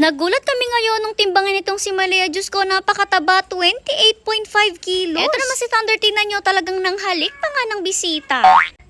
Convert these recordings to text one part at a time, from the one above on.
Nagulat kami ngayon nung timbangin itong si Malaya. Diyos ko, napakataba, 28.5 kilos. Ito naman si Thunder, tingnan nyo, talagang nanghalik pa nga ng bisita.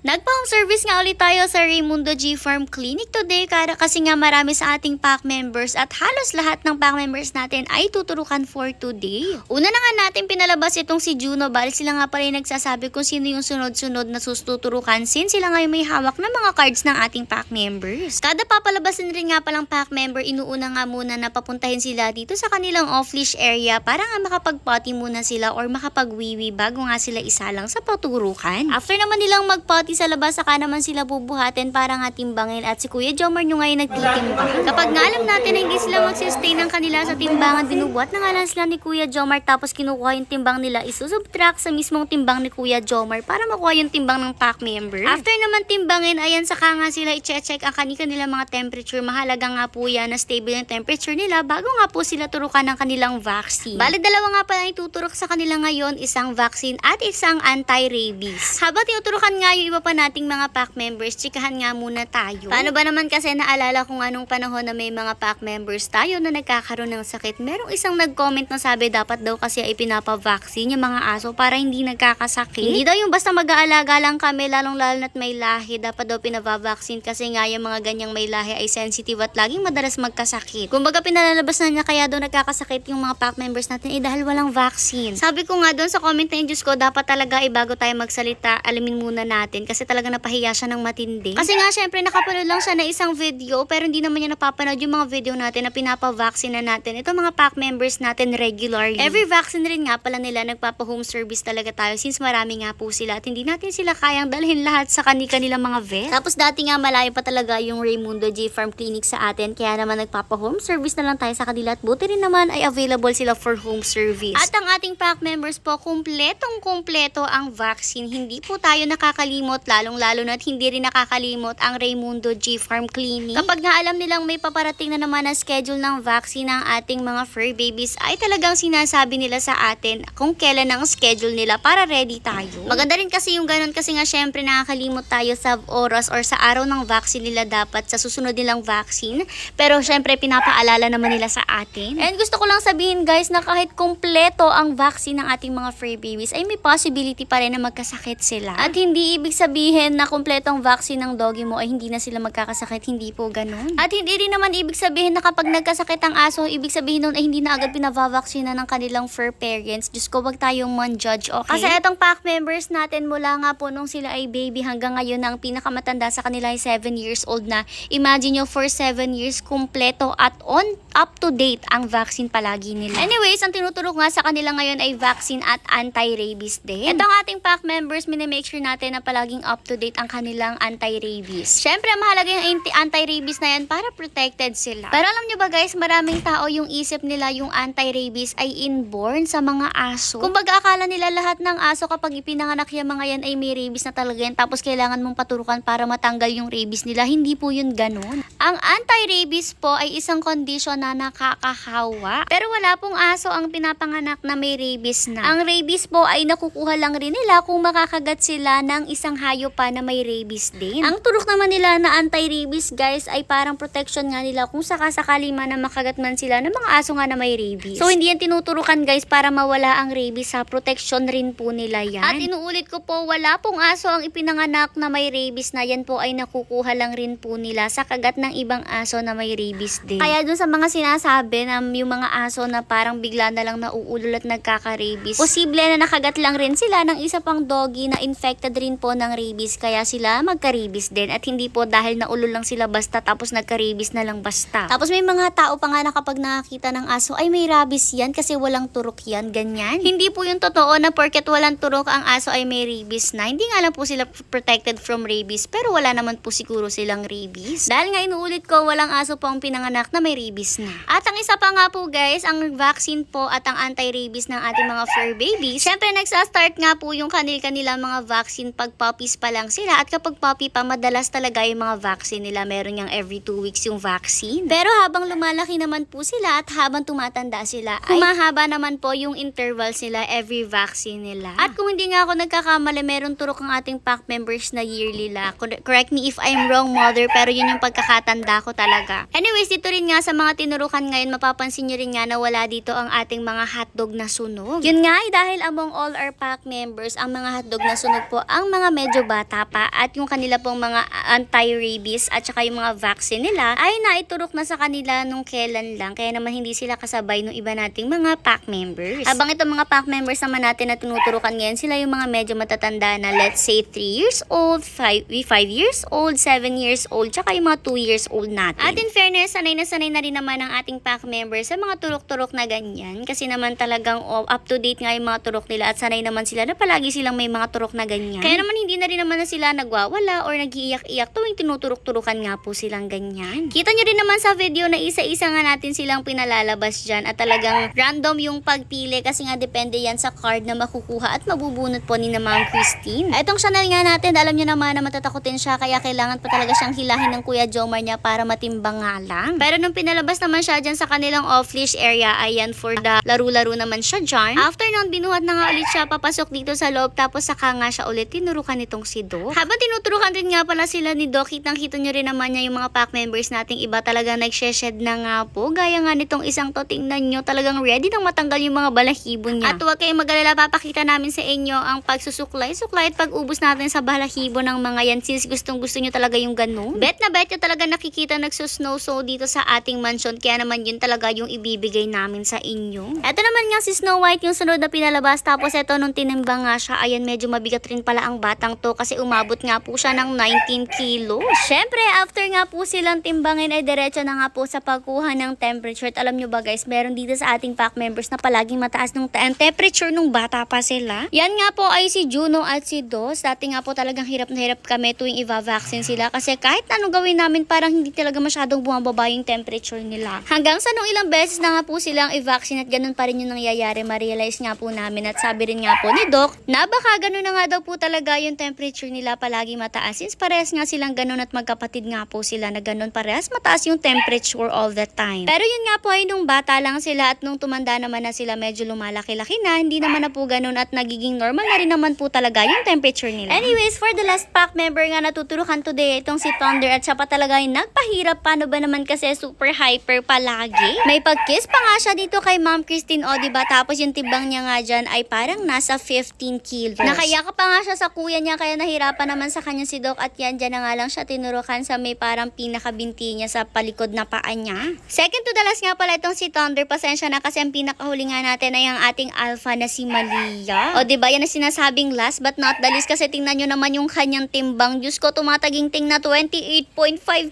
Nagpa-home service nga ulit tayo sa Raymundo G Farm Clinic today kaya kasi nga marami sa ating pack members at halos lahat ng pack members natin ay tuturukan for today. Una na nga natin pinalabas itong si Juno bali sila nga pala yung nagsasabi kung sino yung sunod-sunod na sustuturukan since sila nga yung may hawak ng mga cards ng ating pack members. Kada papalabasin rin nga palang pack member, inuuna nga muna na papuntahin sila dito sa kanilang off-leash area para nga makapag-potty muna sila or makapag-wiwi bago nga sila isalang sa paturukan. After naman nilang mag-potty sa labas, saka naman sila bubuhatin para nga timbangin at si Kuya Jomar nyo ngayon nagtitimbang. Kapag nga alam natin na hindi sila magsistay ng kanila sa timbangan, binubuhat na nga lang sila ni Kuya Jomar tapos kinukuha yung timbang nila, isusubtract sa mismong timbang ni Kuya Jomar para makuha yung timbang ng pack member. After naman timbangin, ayan saka nga sila i-check ang kanila nila mga temperature. Mahalaga nga po yan na stable yung temperature nila bago nga po sila turukan ng kanilang vaccine. Bale, dalawa nga pala ituturok sa kanila ngayon, isang vaccine at isang anti-rabies. Habang tinuturukan nga yung iba pa nating mga pack members, chikahan nga muna tayo. Paano ba naman kasi naalala kung anong panahon na may mga pack members tayo na nagkakaroon ng sakit? Merong isang nag-comment na sabi dapat daw kasi ay pinapa-vaccine yung mga aso para hindi nagkakasakit. Hindi daw yung basta mag-aalaga lang kami, lalong-lalo na't may lahi, dapat daw pinapa-vaccine kasi nga yung mga ganyang may lahi ay sensitive at laging madalas magkasakit. Kumbaga pinalalabas na niya kaya daw nagkakasakit yung mga pack members natin eh dahil walang vaccine. Sabi ko nga doon sa comment na yung Diyos ko, dapat talaga ay bago tayo magsalita, alamin muna natin kasi talaga napahiya siya ng matindi. Kasi nga syempre nakapanood lang siya na isang video pero hindi naman niya napapanood yung mga video natin na pinapa-vaccine na natin. Ito mga pack members natin regularly. Every vaccine rin nga pala nila nagpapa-home service talaga tayo since marami nga po sila at hindi natin sila kayang dalhin lahat sa kani-kanilang mga vet. Tapos dati nga malayo pa talaga yung Raymundo J Farm Clinic sa atin kaya naman nagpapa-home service na lang tayo sa kanila at buti rin naman ay available sila for home service. At ang ating pack members po, kumpletong kumpleto ang vaccine. Hindi po tayo nakakalimot lalong-lalo na at hindi rin nakakalimot ang Raymundo G Farm Clinic. Kapag nga alam nilang may paparating na naman na schedule ng vaccine ng ating mga fur babies ay talagang sinasabi nila sa atin kung kailan ang schedule nila para ready tayo. Maganda rin kasi yung ganun kasi nga syempre nakakalimot tayo sa oras or sa araw ng vaccine nila dapat sa susunod nilang vaccine. Pero syempre pinapaalala naman nila sa atin. And gusto ko lang sabihin guys na kahit kumpleto ang vaccine ng ating mga fur babies ay may possibility pa rin na magkasakit sila. At hindi ibig sabihin na kumpletong vaccine ng doggy mo ay hindi na sila magkakasakit. Hindi po ganun. At hindi rin naman ibig sabihin na kapag nagkasakit ang aso, ibig sabihin nun ay hindi na agad pinavavaksina ng kanilang fur parents. Diyos ko, wag tayong man-judge, okay? Kasi etong pack members natin mula nga po nung sila ay baby hanggang ngayon na ang pinakamatanda sa kanila ay 7 years old na. Imagine nyo, for 7 years, kumpleto at on up to date ang vaccine palagi nila. Anyways, ang tinuturo nga sa kanila ngayon ay vaccine at anti-rabies din. Ito ang ating pack members, minimake sure natin na palaging up to date ang kanilang anti-rabies. Siyempre, mahalaga yung anti- anti-rabies na yan para protected sila. Pero alam nyo ba guys, maraming tao yung isip nila yung anti-rabies ay inborn sa mga aso. Kumbaga akala nila lahat ng aso kapag ipinanganak yung mga yan ay may rabies na talaga yan tapos kailangan mong paturukan para matanggal yung rabies nila. Hindi po yun ganun. Ang anti-rabies po ay isang kondisyon na nakakahawa. Pero wala pong aso ang pinapanganak na may rabies na. Ang rabies po ay nakukuha lang rin nila kung makakagat sila ng isang hayop pa na may rabies din. Ang turok naman nila na anti-rabies guys ay parang protection nga nila kung sakasakali man na makagat man sila ng mga aso nga na may rabies. So hindi yan tinuturukan guys para mawala ang rabies sa protection rin po nila yan. At inuulit ko po, wala pong aso ang ipinanganak na may rabies na yan po ay nakukuha lang rin po nila sa kagat ng ibang aso na may rabies din. Kaya dun sa mga sinasabi na yung mga aso na parang bigla na lang nauulol at nagkaka-rabies, posible na nakagat lang rin sila ng isa pang doggy na infected rin po ng rabies kaya sila magka-rabies din at hindi po dahil naulol lang sila basta tapos nagka-rabies na lang basta. Tapos may mga tao pa nga na kapag nakakita ng aso ay may rabies yan kasi walang turok yan, ganyan. Hindi po yung totoo na porket walang turok ang aso ay may rabies na. Hindi nga lang po sila protected from rabies pero wala naman po siguro silang rabies. Dahil nga inuulit ko, walang aso po ang pinanganak na may rabies na. At ang isa pa nga po guys, ang vaccine po at ang anti-rabies ng ating mga fur babies. Syempre nagsastart nga po yung kanil-kanila mga vaccine pag puppy puppies pa lang sila at kapag puppy pa, madalas talaga yung mga vaccine nila. Meron yung every two weeks yung vaccine. Pero habang lumalaki naman po sila at habang tumatanda sila, ay humahaba naman po yung intervals nila every vaccine nila. At kung hindi nga ako nagkakamali, meron turok ang ating pack members na yearly la. Cor- Correct me if I'm wrong, mother, pero yun yung pagkakatanda ko talaga. Anyways, dito rin nga sa mga tinurukan ngayon, mapapansin nyo rin nga na wala dito ang ating mga hotdog na sunog. Yun nga ay dahil among all our pack members, ang mga hotdog na sunog po ang mga medyo bata pa at yung kanila pong mga anti-rabies at saka yung mga vaccine nila ay naiturok na sa kanila nung kailan lang. Kaya naman hindi sila kasabay nung iba nating mga pack members. Habang itong mga pack members naman natin na tinuturukan ngayon, sila yung mga medyo matatanda na let's say 3 years old, 5, 5 years old, 7 years old, tsaka yung mga 2 years old natin. At in fairness, sanay na sanay na rin naman ang ating pack members sa mga turok-turok na ganyan. Kasi naman talagang oh, up to date nga yung mga turok nila at sanay naman sila na palagi silang may mga turok na ganyan. Kaya naman hindi na rin naman na sila nagwawala or nag-iiyak-iyak tuwing tinuturok-turukan nga po silang ganyan. Kita nyo rin naman sa video na isa-isa nga natin silang pinalalabas dyan at talagang random yung pagpili kasi nga depende yan sa card na makukuha at mabubunot po ni na Ma'am Christine. Itong channel nga natin, alam nyo naman na matatakotin siya kaya kailangan pa talaga siyang hilahin ng Kuya Jomar niya para matimbang nga lang. Pero nung pinalabas naman siya dyan sa kanilang off-leash area, ayan for the laro-laro naman siya dyan. After nun, binuhat na nga ulit siya papasok dito sa loob tapos saka nga siya ulit tinurukan nitong si Doc. Habang tinuturukan rin nga pala sila ni Doc, kitang kita nyo rin naman niya yung mga pack members nating iba talagang nagseshed na nga po. Gaya nga nitong isang to, tingnan nyo, talagang ready nang matanggal yung mga balahibo niya. At huwag kayong magalala, papakita namin sa inyo ang pagsusuklay. Suklay at pag-ubos natin sa balahibo ng mga yan since gustong gusto nyo talaga yung ganun. Bet na bet nyo talaga nakikita nagsusnow so dito sa ating mansion. Kaya naman yun talaga yung ibibigay namin sa inyo. Ito naman nga si Snow White yung sunod na pinalabas. Tapos ito nung tinimbang nga siya, ayan medyo mabigat rin pala ang batang to kasi umabot nga po siya ng 19 kilos. Syempre, after nga po silang timbangin ay diretso na nga po sa pagkuha ng temperature. At alam nyo ba guys, meron dito sa ating pack members na palaging mataas nung temperature nung bata pa sila. Yan nga po ay si Juno at si Dos. Dati nga po talagang hirap na hirap kami tuwing i-vaccine sila kasi kahit anong gawin namin parang hindi talaga masyadong bumababa yung temperature nila. Hanggang sa nung ilang beses na nga po silang i-vaccine at ganun pa rin yung nangyayari, ma-realize nga po namin at sabi rin nga po ni Doc na baka ganun na nga daw po talaga yung temperature nila palagi mataas since parehas nga silang ganun at magkapatid nga po sila na ganun parehas mataas yung temperature all the time. Pero yun nga po ay nung bata lang sila at nung tumanda naman na sila medyo lumalaki-laki na, hindi naman na po ganun at nagiging normal na rin naman po talaga yung temperature nila. Anyways, for the last pack member nga natuturukan today, itong si Thunder at siya pa talaga yung nagpahirap. Paano ba naman kasi super hyper palagi? May pag-kiss pa nga siya dito kay Ma'am Christine o, diba? Tapos yung tibang niya nga dyan ay parang nasa 15 kilos. Nakayaka pa nga siya sa kuya niya kaya nahirapan naman sa kanya si Doc at yan dyan na nga lang siya tinurukan sa may parang pinakabinti niya sa palikod na paa niya. Second to the last nga pala itong si Thunder. Pasensya na kasi ang pinakahuli nga natin ay ang ating alpha na si Malia. O diba yan na sinasabing last but not the least kasi tingnan nyo naman yung kanyang timbang. Diyos ko tumataging-ting na 28.5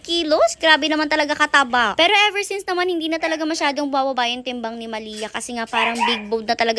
kilos. Grabe naman talaga kataba. Pero ever since naman hindi na talaga masyadong bababa yung timbang ni Malia kasi nga parang big bone na talaga